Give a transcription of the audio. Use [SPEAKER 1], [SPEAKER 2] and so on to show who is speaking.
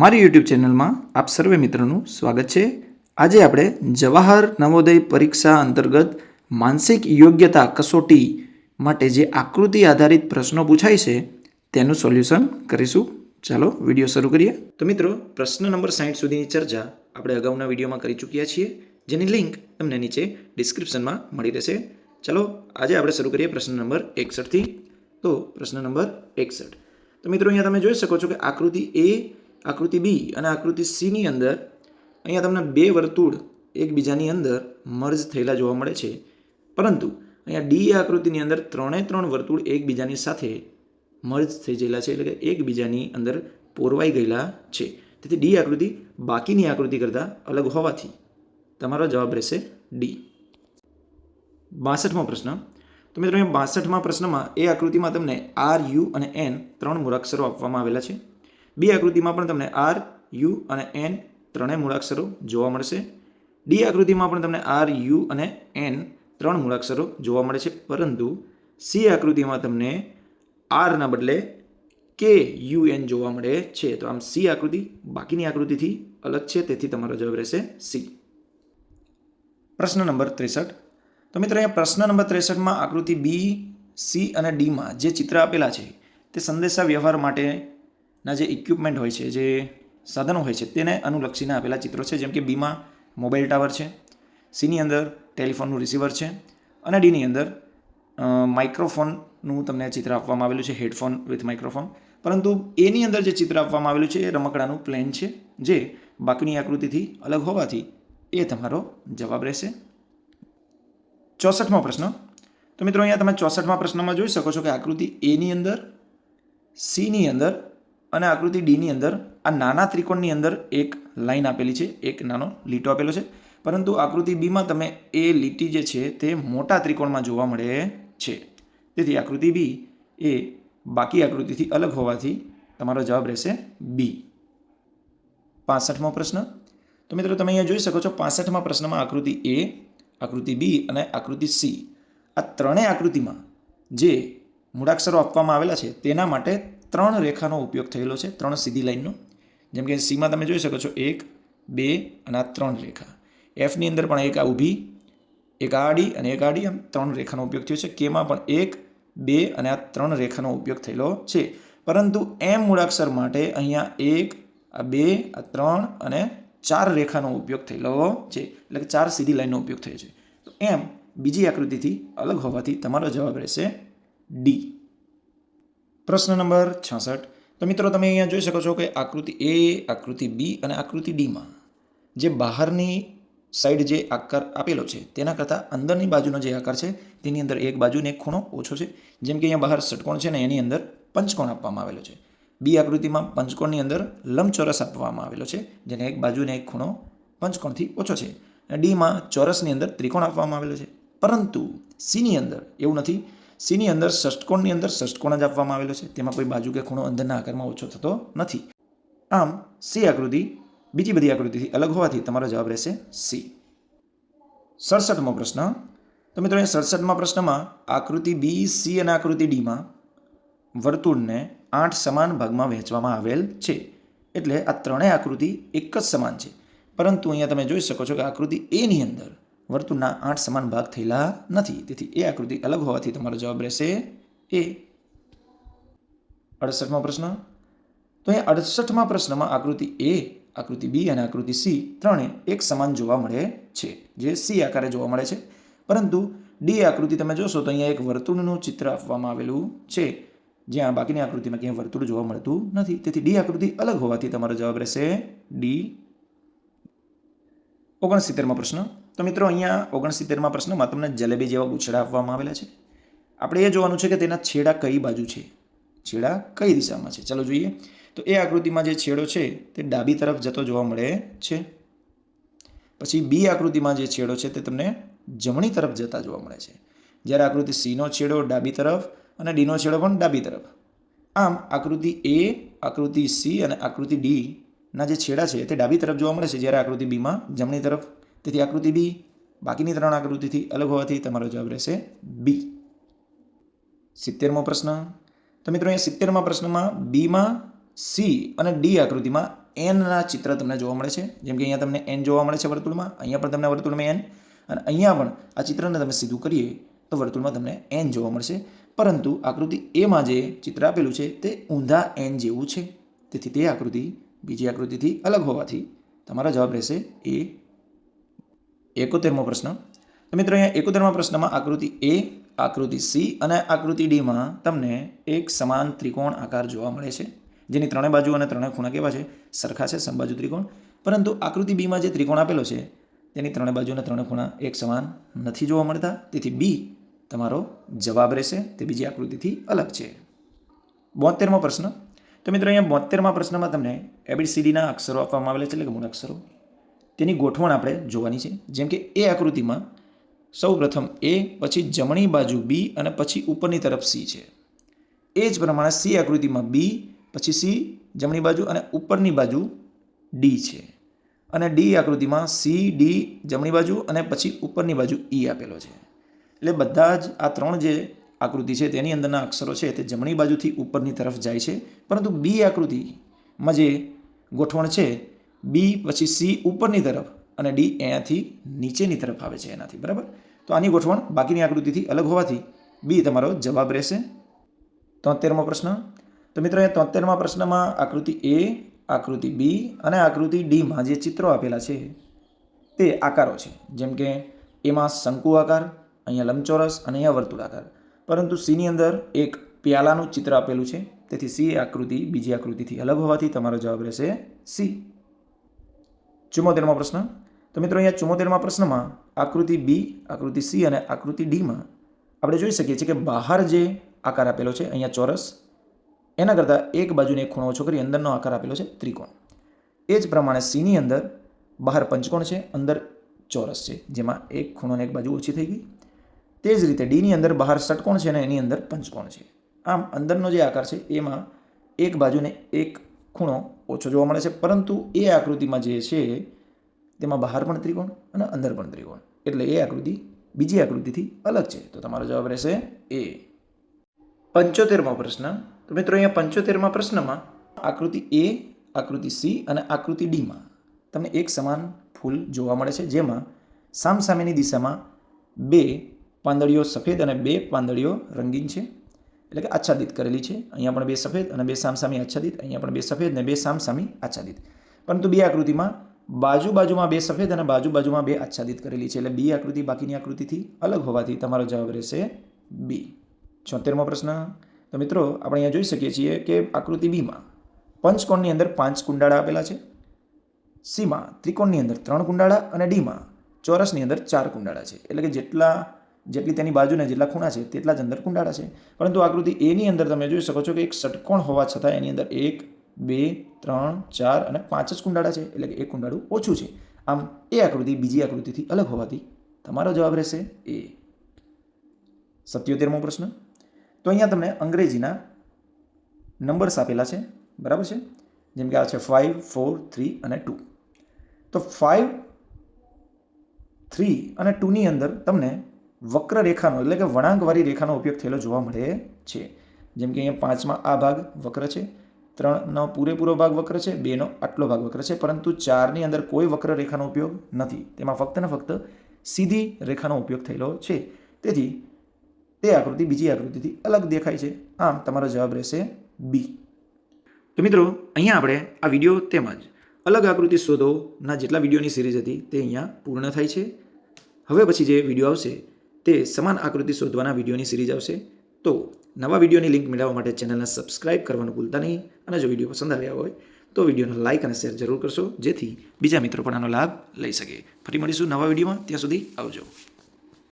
[SPEAKER 1] મારી યુટ્યુબ ચેનલમાં આપ સર્વે મિત્રોનું સ્વાગત છે. આજે આપણે જવાહર નવોદય પરીક્ષા અંતર્ગત માનસિક યોગ્યતા કસોટી માટે જે આકૃતિ આધારિત પ્રશ્નો પૂછાય છે, તેનું સોલ્યુશન કરીશું. ચાલો, વીડિયો શરૂ કરીએ. તો મિત્રો, પ્રશ્ન નંબર સાઠ સુધીની ચર્ચા આપણે અગાઉના વિડીયોમાં કરી ચૂક્યા છીએ. જેની લિંક તમને નીચે ડિસ્ક્રિપ્શનમાં મળી રહેશે. ચાલો, આજે આપણે શરૂ કરીએ પ્રશ્ન નંબર એકસઠથી તો, પ્રશ્ન નંબર એકસઠ. તો મિત્રો, અહીંયા તમે જોઈ શકો છો કે આકૃતિ એ આકૃતિ બી અને આકૃતિ સીની અંદર અહીંયા તમને બે વર્તુળ એકબીજાની અંદર મર્જ થયેલા જોવા મળે છે. પરંતુ અહીંયા ડી આકૃતિની અંદર ત્રણે ત્રણ વર્તુળ એકબીજાની સાથે મર્જ થઈ ગયેલા છે એટલે કે એકબીજાની અંદર પોરવાઈ ગયેલા છે. તેથી ડી આકૃતિ બાકીની આકૃતિ કરતાં અલગ હોવાથી તમારો જવાબ રહેશે ડી બાસઠમો પ્રશ્ન. તો મિત્રો, અહીંયા બાસઠમા પ્રશ્નમાં એ આકૃતિમાં તમને આર યુ અને એન ત્રણ મૂળાક્ષરો આપવામાં આવેલા છે. બી આકૃતિમાં પણ તમને આર, યુ અને એન ત્રણેય મૂળાક્ષરો જોવા મળશે. ડી આકૃતિમાં પણ તમને આર, યુ અને એન ત્રણ મૂળાક્ષરો જોવા મળે છે. પરંતુ સી આકૃતિમાં તમને આરના બદલે કે, યુ, એન જોવા મળે છે. તો આમ સી આકૃતિ બાકીની આકૃતિથી અલગ છે. તેથી તમારો જવાબ રહેશે સી. પ્રશ્ન નંબર ત્રેસઠ. તો મિત્રો અહીંયા પ્રશ્ન નંબર ત્રેસઠમાં આકૃતિ બી, સી અને ડીમાં જે ચિત્ર આપેલા છે, તે સંદેશા વ્યવહાર માટેના જે ઇક્વિપમેન્ટ હોય છે, જે સાધનો હોય છે, તેને અનુલક્ષીને આપેલા ચિત્રો છે, જેમ કે બીમાં મોબાઈલ ટાવર છે સીની અંદર ટેલિફોનનું રિસીવર છે અને ડીની અંદર માઇક્રોફોનનું તમને ચિત્ર આપવામાં આવેલું છે હેડફોન વિથ માઇક્રોફોન પરંતુ એની અંદર જે ચિત્ર આપવામાં આવેલું છે, એ રમકડાનું પ્લેન છે, જે બાકીની આકૃતિથી અલગ હોવાથી એ તમારો જવાબ રહેશે. ચોસઠમો પ્રશ્ન. તો મિત્રો, અહીંયા તમે ચોસઠમા પ્રશ્નમાં જોઈ શકો છો કે આકૃતિ એની અંદર સીની અંદર અને આકૃતિ ડીની અંદર આ નાના ત્રિકોણની અંદર એક લાઇન આપેલી છે, એક નાનો લીટો આપેલો છે. પરંતુ આકૃતિ બીમાં તમે એ લીટી જે છે તે મોટા ત્રિકોણમાં જોવા મળે છે. તેથી આકૃતિ બી એ બાકી આકૃતિથી અલગ હોવાથી તમારો જવાબ રહેશે બી પાસઠમો પ્રશ્ન. તો મિત્રો, તમે અહીંયા જોઈ શકો છો, પાસઠમા પ્રશ્નમાં આકૃતિ એ આકૃતિ બી અને આકૃતિ સી આ ત્રણેય આકૃતિમાં જે મૂળાક્ષરો આપવામાં આવેલા છે, તેના માટે ત્રણ રેખાનો ઉપયોગ થયેલો છે, ત્રણ સીધી લાઈનનો જેમ કે સીમાં તમે જોઈ શકો છો, એક, બે અને આ ત્રણ રેખા. એફની અંદર પણ એક આ ઊભી, એક આડી અને એક આડી, આમ ત્રણ રેખાનો ઉપયોગ થયો છે. કેમાં પણ એક, બે અને આ ત્રણ રેખાનો ઉપયોગ થયેલો છે. પરંતુ એમ મૂળાક્ષર માટે અહીંયા એક, આ બે, આ ત્રણ અને ચાર રેખાનો ઉપયોગ થયેલો છે. એટલે કે ચાર સીધી લાઈનનો ઉપયોગ થયો છે. તો એમ બીજી આકૃતિથી અલગ હોવાથી તમારો જવાબ રહેશે ડી પ્રશ્ન નંબર છાસઠ. તો મિત્રો, તમે અહીંયા જોઈ શકો છો કે આકૃતિ એ આકૃતિ બી અને આકૃતિ ડીમાં જે બહારની સાઈડ જે આકાર આપેલો છે, તેના કરતાં અંદરની બાજુનો જે આકાર છે, તેની અંદર એક બાજુને એક ખૂણો ઓછો છે. જેમ કે અહીંયા બહાર ષટકોણ છે ને એની અંદર પંચકોણ આપવામાં આવેલો છે. બી આકૃતિમાં પંચકોણની અંદર લંબચોરસ આપવામાં આવેલો છે, જેને એક બાજુને એક ખૂણો પંચકોણથી ઓછો છે. અને ડીમાં ચોરસની અંદર ત્રિકોણ આપવામાં આવેલો છે. પરંતુ સીની અંદર એવું નથી સીની અંદર ષષ્ટકોણની અંદર ષષ્ટકોણ જ આપવામાં આવેલો છે. તેમાં કોઈ બાજુ કે ખૂણો અંદરના આકારમાં ઓછો થતો નથી. આમ, સી આકૃતિ બીજી બધી આકૃતિથી અલગ હોવાથી તમારો જવાબ રહેશે સી. સડસઠમો પ્રશ્ન. તો મિત્રો સડસઠમાં પ્રશ્નમાં આકૃતિ બી, સી અને આકૃતિ ડીમાં વર્તુળને આઠ સમાન ભાગમાં વહેંચવામાં આવેલ છે. એટલે આ ત્રણેય આકૃતિ એક જ સમાન છે. પરંતુ અહીંયા તમે જોઈ શકો છો કે આકૃતિ એની અંદર વર્તુળના આઠ સમાન ભાગ થયેલા નથી. તેથી એ આકૃતિ અલગ હોવાથી તમારો જવાબ રહેશે એ. અડસઠમો પ્રશ્ન. તો અહીંયા અડસઠમા પ્રશ્નમાં આકૃતિ એ, આકૃતિ બી અને આકૃતિ સી ત્રણે એક સમાન જોવા મળે છે, જે સી આકારે જોવા મળે છે. પરંતુ ડી આકૃતિ તમે જોશો તો અહીંયા એક વર્તુળનું ચિત્ર આપવામાં આવેલું છે, જ્યાં બાકીની આકૃતિમાં ક્યાંય વર્તુળ જોવા મળતું નથી. તેથી ડી આકૃતિ અલગ હોવાથી તમારો જવાબ રહેશે ડી. ઓગણસિત્તેરમો પ્રશ્ન. તો મિત્રો, અહીંયા ઓગણસિત્તેરમાં પ્રશ્નમાં તમને જલેબી જેવા ઉછળા આપવામાં આવેલા છે. આપણે એ જોવાનું છે કે તેના છેડા કઈ બાજુ છે? છેડા કઈ દિશામાં છે? ચાલો જોઈએ. તો એ આકૃતિમાં જે છેડો છે, તે ડાબી તરફ જતો જોવા મળે છે. પછી બી આકૃતિમાં જે છેડો છે, તે તમને જમણી તરફ જતા જોવા મળે છે. જ્યારે આકૃતિ સીનો છેડો ડાબી તરફ અને ડીનો છેડો પણ ડાબી તરફ. આમ આકૃતિ એ આકૃતિ સી અને આકૃતિ ડીના જે છેડા છે, તે ડાબી તરફ જોવા મળે છે, જ્યારે આકૃતિ બીમાં જમણી તરફ તેથી આકૃતિ બી, બાકીની ત્રણ આકૃતિથી અલગ હોવાથી તમારો જવાબ રહેશે બી સિત્તેરમો પ્રશ્ન. તો મિત્રો અહીંયા સિત્તેરમા પ્રશ્નમાં બીમાં સી અને ડી આકૃતિમાં એનના ચિત્ર તમને જોવા મળે છે. જેમ કે અહીંયા તમને એન જોવા મળે છે વર્તુળમાં, અહીંયા પણ તમને વર્તુળમાં એન અને અહીંયા પણ આ ચિત્રને તમે સીધું કરીએ તો વર્તુળમાં તમને એન જોવા મળશે. પરંતુ આકૃતિ એમાં જે ચિત્ર આપેલું છે તે ઊંધા એન જેવું છે. તેથી તે આકૃતિ બીજી આકૃતિથી અલગ હોવાથી તમારો જવાબ રહેશે એ એકોતેરમો પ્રશ્ન. તો મિત્રો અહીંયા એકોતેરમા પ્રશ્નમાં આકૃતિ એ, આકૃતિ સી અને આકૃતિ ડીમાં તમને એક સમાન ત્રિકોણ આકાર જોવા મળે છે, જેની ત્રણેય બાજુ અને ત્રણેય ખૂણા કેવા છે? સરખા છે સમબાજુ ત્રિકોણ. પરંતુ આકૃતિ બીમાં જે ત્રિકોણ આપેલો છે, તેની ત્રણેય બાજુ અને ત્રણેય ખૂણા એક સમાન નથી જોવા મળતા. તેથી બી તમારો જવાબ રહેશે, તે બીજી આકૃતિથી અલગ છે. બોતેરમો પ્રશ્ન. તો મિત્રો અહીંયા બોતેરમા પ્રશ્નમાં તમને એબીસીડીના અક્ષરો આપવામાં આવેલા છે, એટલે કે મૂળ અક્ષરો. તેની ગોઠવણ આપણે જોવાની છે. જેમ કે એ આકૃતિમાં સૌ પ્રથમ એ, પછી જમણી બાજુ બી અને પછી ઉપરની તરફ સી છે. એ જ પ્રમાણે સી આકૃતિમાં બી, પછી સી જમણી બાજુ અને ઉપરની બાજુ ડી છે. અને ડી આકૃતિમાં સી, ડી જમણી બાજુ અને પછી ઉપરની બાજુ ઈ આપેલો છે. એટલે બધા જ આ ત્રણ જે આકૃતિ છે તેની અંદરના અક્ષરો છે તે જમણી બાજુથી ઉપરની તરફ જાય છે. પરંતુ બી આકૃતિમાં જે ગોઠવણ છે બી પછી સી ઉપરની તરફ અને ડી અહીંયાથી નીચેની તરફ આવે છે એનાથી, બરાબર? તો આની ગોઠવણ બાકીની આકૃતિથી અલગ હોવાથી બી તમારો જવાબ રહેશે તોતેરમો પ્રશ્ન. તો મિત્રો એ તોતેરમા પ્રશ્નમાં આકૃતિ એ, આકૃતિ બી અને આકૃતિ ડીમાં જે ચિત્રો આપેલા છે તે આકારો છે. જેમ કે એમાં શંકુ આકાર, અહીંયા લંબચોરસ અને અહીંયા વર્તુળાકાર પરંતુ સીની અંદર એક પ્યાલાનું ચિત્ર આપેલું છે. તેથી સી આકૃતિ બીજી આકૃતિથી અલગ હોવાથી તમારો જવાબ રહેશે સી. ચુમ્મોતેરમો પ્રશ્ન. તો મિત્રો અહીંયા ચુમ્મોતેરમા પ્રશ્નમાં આકૃતિ બી, આકૃતિ સી અને આકૃતિ ડીમાં આપણે જોઈ શકીએ છીએ કે બહાર જે આકાર આપેલો છે, અહીંયા ચોરસ, એના કરતાં એક બાજુને એક ખૂણો ઓછો કરી અંદરનો આકાર આપેલો છે ત્રિકોણ. એ જ પ્રમાણે સીની અંદર બહાર પંચકોણ છે, અંદર ચોરસ છે, જેમાં એક ખૂણોને એક બાજુ ઓછી થઈ ગઈ. તે જ રીતે ડીની અંદર બહાર ષટકોણ છે અને એની અંદર પંચકોણ છે. આમ અંદરનો જે આકાર છે, એમાં એક બાજુને એક ખૂણો ઓછો જોવા મળે છે, પરંતુ એ આકૃતિમાં જે છે, તેમાં બહાર પણ ત્રિકોણ અને અંદર પણ ત્રિકોણ. એટલે એ આકૃતિ બીજી આકૃતિથી અલગ છે. તો તમારો જવાબ રહેશે એ. પંચોતેરમો પ્રશ્ન. તો મિત્રો અહીંયા પંચોતેરમા પ્રશ્નમાં આકૃતિ એ, આકૃતિ સી અને આકૃતિ ડીમાં તમને એક સમાન ફૂલ જોવા મળે છે, જેમાં સામસામેની દિશામાં બે પાંદડીઓ સફેદ અને બે પાંદડીઓ રંગીન છે. એટલે કે આચ્છાદિત કરેલી છે. અહીંયા પણ બે સફેદ અને બે સામસામી આચ્છાદિત, અહીંયા પણ બે સફેદ અને બે સામસામી આચ્છાદિત. પરંતુ બે આકૃતિમાં બાજુ બાજુમાં બે સફેદ અને બાજુ બાજુમાં બે આચ્છાદિત કરેલી છે. એટલે બી આકૃતિ બાકીની આકૃતિથી અલગ હોવાથી તમારો જવાબ રહેશે બી. છોતેરમો પ્રશ્ન. તો મિત્રો, આપણે અહીંયા જોઈ શકીએ છીએ કે આકૃતિ બીમાં પંચકોણની અંદર પાંચ કુંડાળા આપેલા છે. સીમાં ત્રિકોણની અંદર ત્રણ કુંડાળા અને ડીમાં ચોરસની અંદર ચાર કુંડાળા છે. એટલે કે જેટલા જેટલી તેની બાજુને જેટલા ખૂણા છે તેટલા જ અંદર કુંડાળા છે. પરંતુ આકૃતિ એની અંદર તમે જોઈ શકો છો કે એક ષટકોણ હોવા છતાં એની અંદર એક, બે, ત્રણ, ચાર અને પાંચ જ કુંડાળા છે. એટલે કે એક કુંડાળું ઓછું છે. આમ એ આકૃતિ બીજી આકૃતિથી અલગ હોવાથી તમારો જવાબ રહેશે એ સત્યોતેરમો પ્રશ્ન. તો અહીંયા તમને અંગ્રેજીના નંબર્સ આપેલા છે. બરાબર છે? જેમ કે આ છે ફાઇવ ફોર થ્રી અને ટુ તો ફાઇવ થ્રી અને ટુની અંદર તમને વક્ર રેખાનો એટલે કે વળાંકવાળી રેખાનો ઉપયોગ થયેલો જોવા મળે છે. જેમ કે અહીંયા પાંચમાં આ ભાગ વક્ર છે, ત્રણનો પૂરેપૂરો ભાગ વક્ર છે, બેનો આટલો ભાગ વક્ર છે, પરંતુ ચારની અંદર કોઈ વક્ર રેખાનો ઉપયોગ નથી. તેમાં ફક્ત ને ફક્ત સીધી રેખાનો ઉપયોગ થયેલો છે. તેથી તે આકૃતિ બીજી આકૃતિથી અલગ દેખાય છે. આમ તમારો જવાબ રહેશે બી તો મિત્રો, અહીંયા આપણે આ વીડિયો તેમજ અલગ આકૃતિ શોધોના જેટલા વિડીયોની સિરીઝ હતી તે અહીંયા પૂર્ણ થાય છે. હવે પછી જે વીડિયો આવશે તે સમાન આકૃતિ શોધવાના વિડીયોની સિરીઝ આવશે. તો નવા વિડીયોની લિંક મેળવવા માટે ચેનલને સબસ્ક્રાઇબ કરવાનું ભૂલતા નહીં. અને જો વીડિયો પસંદ આવ્યા હોય, તો વિડીયોને લાઇક અને શેર જરૂર કરશો, જેથી બીજા મિત્રો પણ આનો લાભ લઈ શકે. ફરી મળીશું નવા વિડીયોમાં. ત્યાં સુધી આવજો.